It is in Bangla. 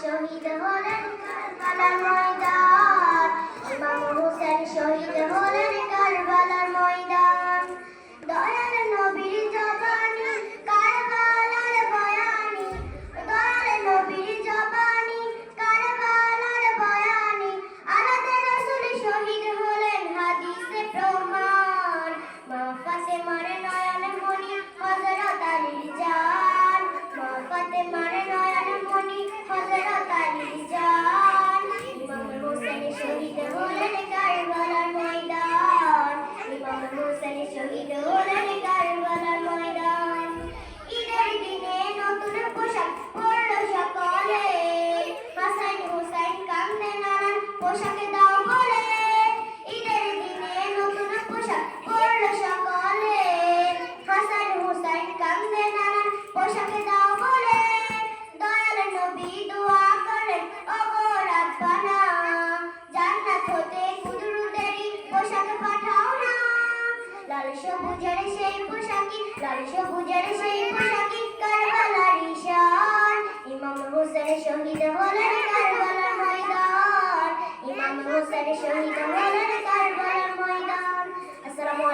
শহীদ হলেন কারবালা ময়দান। পোশাক পরল সকলে হাসান হুসাইন কান্দে নানান পোশাকে লাল সবুজের সেই পোশাকি, লাল সবুজের সেই পোশাকি, কারবালার ঈশান। ইমাম হোসেন শহীদ হলেন কারবালা ময়দান। ইমাম হোসেন শহীদ হলেন কারবালা ময়দান। আসসালামু